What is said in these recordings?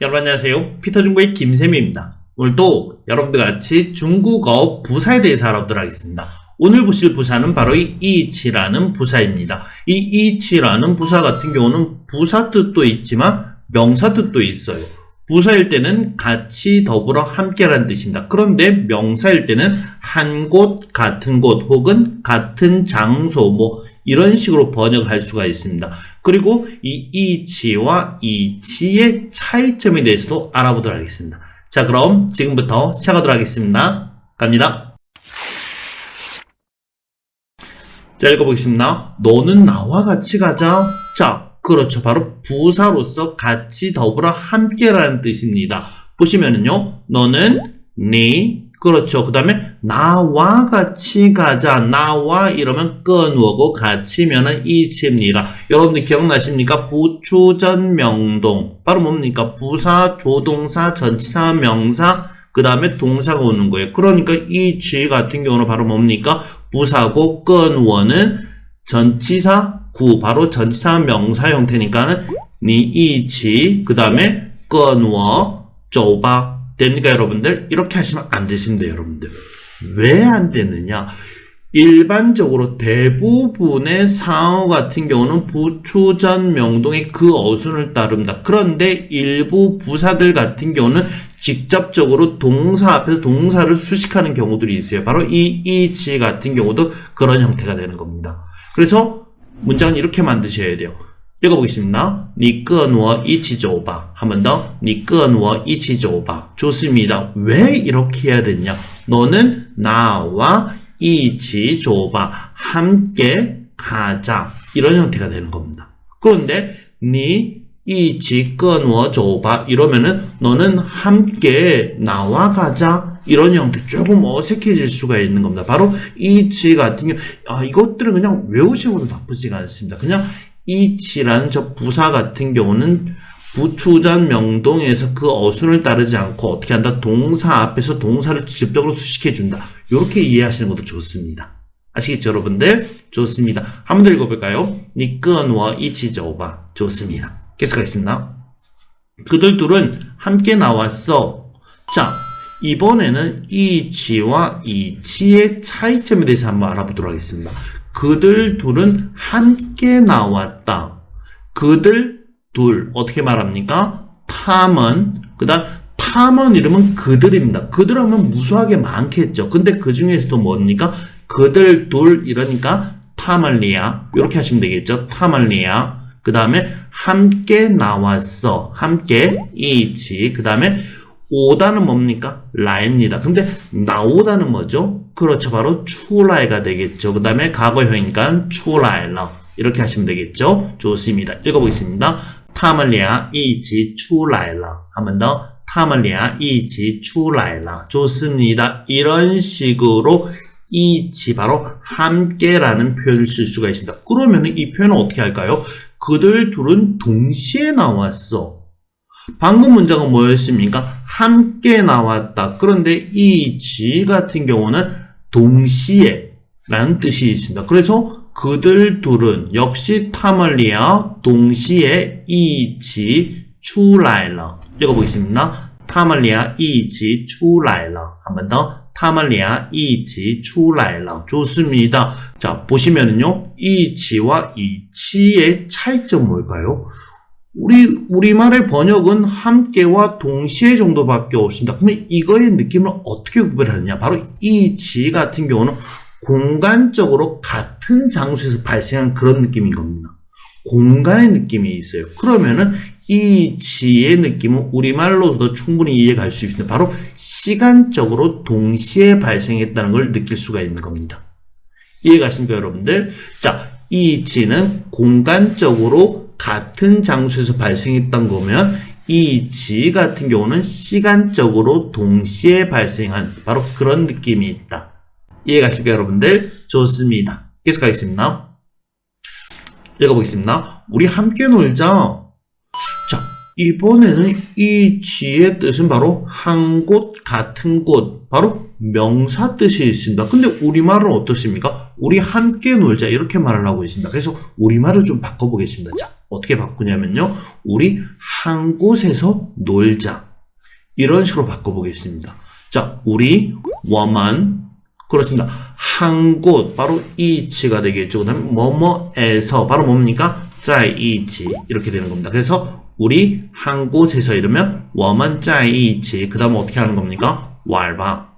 여러분 안녕하세요. 피터중국의 김세미입니다. 오늘도 여러분들 같이 중국어 부사에 대해서 알아보도록 하겠습니다. 오늘 보실 부사는 바로 이 이치라는 부사입니다. 이 이치라는 부사 같은 경우는 부사 뜻도 있지만 명사 뜻도 있어요. 부사일 때는 같이 더불어 함께라는 뜻입니다. 그런데 명사일 때는 한 곳, 같은 곳 혹은 같은 장소 뭐 이런 식으로 번역할 수가 있습니다. 그리고 이 이치와 이치의 차이점에 대해서도 알아보도록 하겠습니다. 자, 그럼 지금부터 시작하도록 하겠습니다. 갑니다. 자, 읽어보겠습니다. 너는 나와 같이 가자. 자, 그렇죠. 바로 부사로서 같이 더불어 함께라는 뜻입니다. 보시면은요, 너는 네, 그렇죠. 그 다음에 나와 같이 가자. 나와 이러면 끈우고 같이면은 이치입니다. 여러분들 기억나십니까? 부추전 명동. 바로 뭡니까? 부사, 조동사, 전치사, 명사, 그 다음에 동사가 오는 거예요. 그러니까 이치 같은 경우는 바로 뭡니까? 부사고 끈원은 전치사 구 바로 전치사 명사 형태니까는 니 이치 그 다음에 끈워 쪼바 됩니까 여러분들? 이렇게 하시면 안 되십니다 여러분들. 왜 안 되느냐? 일반적으로 대부분의 상어 같은 경우는 부추전 명동의 그 어순을 따릅니다. 그런데 일부 부사들 같은 경우는 직접적으로 동사 앞에서 동사를 수식하는 경우들이 있어요. 바로 이 이치 같은 경우도 그런 형태가 되는 겁니다. 그래서 문장은 이렇게 만드셔야 돼요. 읽어보겠습니다. 니꺼누어 이치조바. 한 번 더. 니꺼누어 이치조바. 좋습니다. 왜 이렇게 해야 되냐? 너는 나와 이치조바. 함께 가자. 이런 형태가 되는 겁니다. 그런데 니 이치꺼누어 조바. 이러면은 너는 함께 나와 가자. 이런 형태 조금 어색해질 수가 있는 겁니다. 바로 이치 같은 경우, 아, 이것들은 그냥 외우시는 것도 나쁘지가 않습니다. 그냥 이치라는 저 부사 같은 경우는 부추전 명동에서 그 어순을 따르지 않고 어떻게 한다? 동사 앞에서 동사를 직접적으로 수식해준다. 이렇게 이해하시는 것도 좋습니다. 아시겠죠, 여러분들? 좋습니다. 한 번 더 읽어볼까요? 니끈워 이치저바. 좋습니다. 계속하겠습니다. 그들 둘은 함께 나왔어. 자, 이번에는 이치와 이치의 차이점에 대해서 한번 알아보도록 하겠습니다. 그들 둘은 함께 나왔다. 그들 둘 어떻게 말합니까? 탐은 그다음 탐은 이러면 그들입니다. 그들 하면 무수하게 많겠죠. 근데 그 중에서도 뭡니까? 그들 둘 이러니까 타말리아 이렇게 하시면 되겠죠. 타말리아 그 다음에 함께 나왔어. 함께 이치 그 다음에 오다는 뭡니까? 라입니다. 근데 나오다는 뭐죠? 그렇죠. 바로 출라이가 되겠죠. 그 다음에 과거형이니까 출라이러 이렇게 하시면 되겠죠. 좋습니다. 읽어보겠습니다. 他们俩一起出来了. 한 번 더. 他们俩一起出来了. 좋습니다. 이런 식으로 이치 바로 함께라는 표현을 쓸 수가 있습니다. 그러면 이 표현은 어떻게 할까요? 그들 둘은 동시에 나왔어. 방금 문장은 뭐였습니까? 함께 나왔다. 그런데 이 지 같은 경우는 동시에 라는 뜻이 있습니다. 그래서 그들 둘은 역시 타멀리아 동시에 이치 출라이러 읽어보겠습니다. 타멀리아 이치 출라이러 한번 더. 타멀리아 이치 출라이러 좋습니다. 자 보시면은요 이치와 이치의 차이점 뭘까요? 우리 우리말의 번역은 함께와 동시에 정도밖에 없습니다. 그러면 이거의 느낌을 어떻게 구별하느냐? 바로 이 지 같은 경우는 공간적으로 같은 장소에서 발생한 그런 느낌인 겁니다. 공간의 느낌이 있어요. 그러면은 이 지의 느낌은 우리말로도 충분히 이해갈 수 있습니다. 바로 시간적으로 동시에 발생했다는 걸 느낄 수가 있는 겁니다. 이해가십니까, 여러분들? 자, 이 지는 공간적으로 같은 장소에서 발생했던 거면 이 지 같은 경우는 시간적으로 동시에 발생한 바로 그런 느낌이 있다. 이해가십니까 여러분들? 좋습니다. 계속 하겠습니다. 읽어보겠습니다. 우리 함께 놀자. 자, 이번에는 이 지의 뜻은 바로 한 곳, 같은 곳, 바로 명사 뜻이 있습니다. 근데 우리말은 어떻습니까? 우리 함께 놀자 이렇게 말을 하고 있습니다. 그래서 우리말을 좀 바꿔보겠습니다. 자, 어떻게 바꾸냐면요. 우리 한 곳에서 놀자. 이런 식으로 바꿔보겠습니다. 자, 우리 워만 그렇습니다. 한 곳, 바로 이치가 되겠죠. 그 다음에 뭐뭐에서, 바로 뭡니까? 짜이치. 이렇게 되는 겁니다. 그래서 우리 한 곳에서 이러면 워만 짜이치. 그 다음 어떻게 하는 겁니까? 왈바.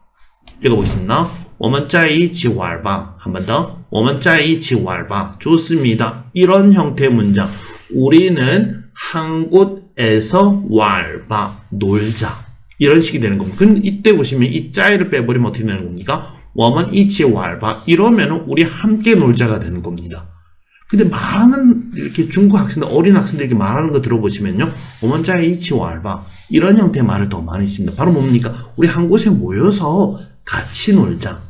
읽어보겠습니다. 워만 짜이치 왈바. 한 번 더. 워만 짜이치 왈바. 좋습니다. 이런 형태의 문장. 우리는 한 곳에서 왈바 놀자 이런 식이 되는 겁니다. 근데 이때 보시면 이 짜이를 빼버리면 어떻게 되는 겁니까? 워먼 이치 왈바 이러면은 우리 함께 놀자가 되는 겁니다. 근데 많은 이렇게 중국 학생들 어린 학생들 이렇게 말하는 거 들어보시면요 워먼 짜이 이치 왈바 이런 형태의 말을 더 많이 씁니다. 바로 뭡니까? 우리 한 곳에 모여서 같이 놀자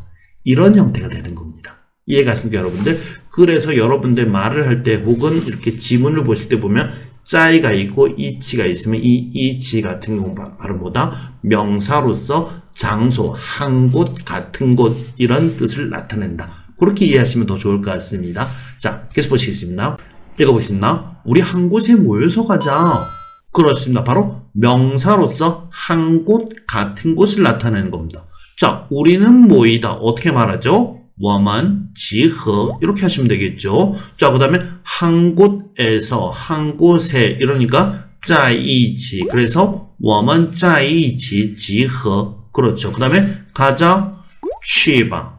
이런 형태가 되는 겁니다. 이해가십니까, 여러분들? 그래서 여러분들 말을 할 때 혹은 이렇게 지문을 보실 때 보면 짜이가 있고 이치가 있으면 이 이치 같은 경우 바로 뭐다? 명사로서 장소, 한 곳, 같은 곳 이런 뜻을 나타낸다. 그렇게 이해하시면 더 좋을 것 같습니다. 자, 계속 보시겠습니다. 읽어보겠습니다. 우리 한 곳에 모여서 가자. 그렇습니다. 바로 명사로서 한 곳, 같은 곳을 나타내는 겁니다. 자, 우리는 모이다. 어떻게 말하죠? 워먼 지허 이렇게 하시면 되겠죠. 자, 그 다음에 한 곳에서 한 곳에 이러니까 짜이치 그래서 워먼 짜이치 지허 그렇죠. 그 다음에 가자 취바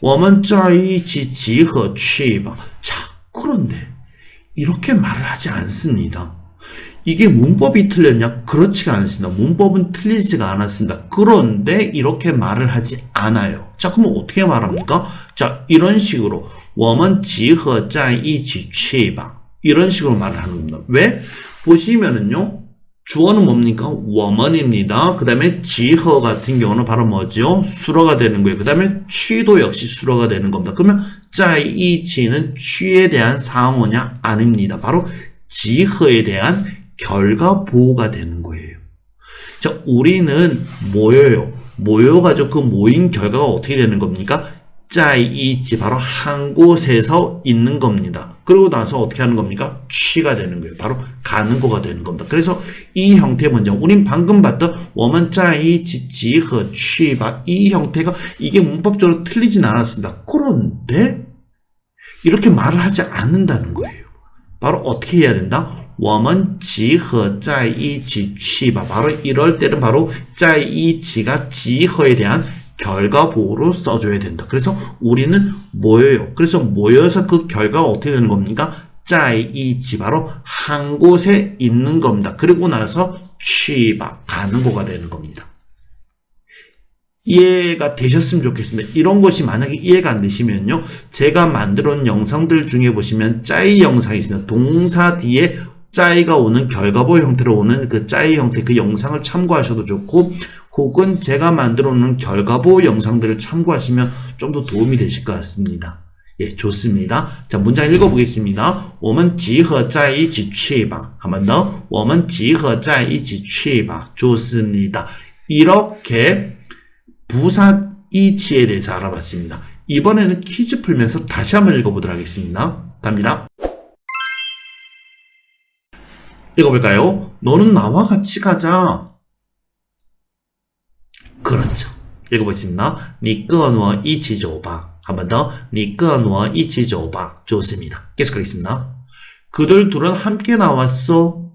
워먼 짜이치 지허 취바 자, 그런데 이렇게 말을 하지 않습니다. 이게 문법이 틀렸냐? 그렇지가 않습니다. 문법은 틀리지가 않았습니다. 그런데 이렇게 말을 하지 않아요. 자, 그럼 어떻게 말합니까? 자, 이런 식으로 我们集合在一起去吧 이런 식으로 말을 하는 겁니다. 왜? 보시면은요. 주어는 뭡니까? 我们입니다. 그 다음에 지허 같은 경우는 바로 뭐죠? 수로가 되는 거예요. 그 다음에 취도 역시 수로가 되는 겁니다. 그러면 在一起는 취에 대한 상호냐? 아닙니다. 바로 지허에 대한 결과 보호가 되는 거예요. 자, 우리는 모여요. 모여가지고 그 모인 결과가 어떻게 되는 겁니까? 짜이이지 바로 한 곳에서 있는 겁니다. 그러고 나서 어떻게 하는 겁니까? 취가 되는 거예요. 바로 가는 거가 되는 겁니다. 그래서 이 형태의 문장, 우린 방금 봤던 我们 짜이 지 지 허 취바 이 형태가 이게 문법적으로 틀리진 않았습니다. 그런데 이렇게 말을 하지 않는다는 거예요. 바로 어떻게 해야 된다? 워먼 지허 짜이 지취바 바로 이럴 때는 바로 짜이 지가 지허에 대한 결과 보호로 써줘야 된다. 그래서 우리는 모여요. 그래서 모여서 그 결과가 어떻게 되는 겁니까? 짜이 지 바로 한 곳에 있는 겁니다. 그리고 나서 취바 가는 거가 되는 겁니다. 이해가 되셨으면 좋겠습니다. 이런 것이 만약에 이해가 안 되시면요. 제가 만들어 놓은 영상들 중에 보시면 짜이 영상이 있습니다. 동사 뒤에 짜이가 오는 결과보 형태로 오는 그 짜이 형태 그 영상을 참고하셔도 좋고 혹은 제가 만들어 놓은 결과보 영상들을 참고하시면 좀 더 도움이 되실 것 같습니다. 예, 좋습니다. 자, 문장 읽어보겠습니다. 我们集合在一起去吧. 한 번 더. 我们集合在一起去吧. 좋습니다. 이렇게 부사 이치에 대해서 알아봤습니다. 이번에는 퀴즈 풀면서 다시 한번 읽어보도록 하겠습니다. 갑니다. 읽어볼까요? 너는 나와 같이 가자. 그렇죠. 읽어보겠습니다. 니꺼누어 이치조바. 한 번 더. 니꺼누어 이치조바. 좋습니다. 계속하겠습니다. 그들 둘은 함께 나왔어.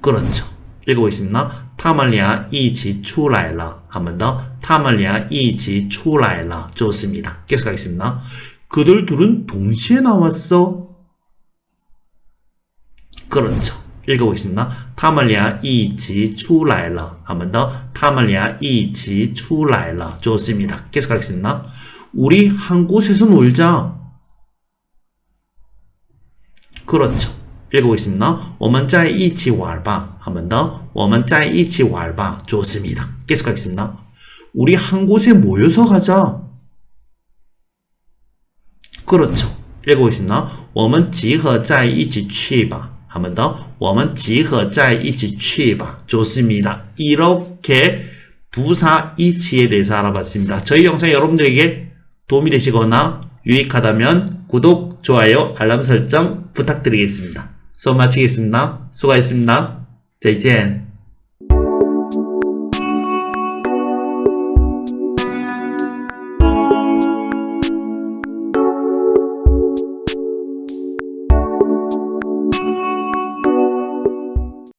그렇죠. 읽어보겠습니다. 타말리아 이치 출라라 한 번 더. 타말리아 이치 출라라 좋습니다. 계속하겠습니다. 그들 둘은 동시에 나왔어. 그렇죠. 읽어보겠습니다. 他们俩一起出来了. 한 번 더. 他们俩一起出来了. 좋습니다. 계속하겠습니다. 우리 한 곳에서 놀자. 그렇죠. 읽어보겠습니다. 我们在一起玩吧. 한 번 더. 我们在一起玩吧. 좋습니다. 계속하겠습니다. 우리 한 곳에 모여서 가자. 그렇죠. 읽어보겠습니다. 我们集合在一起去吧. 한 번 더. 我们集合在一起去吧. 좋습니다. 이렇게 부사 이치에 대해서 알아봤습니다. 저희 영상 여러분들에게 도움이 되시거나 유익하다면 구독, 좋아요, 알람 설정 부탁드리겠습니다. 수업 마치겠습니다. 수고하셨습니다. 再见.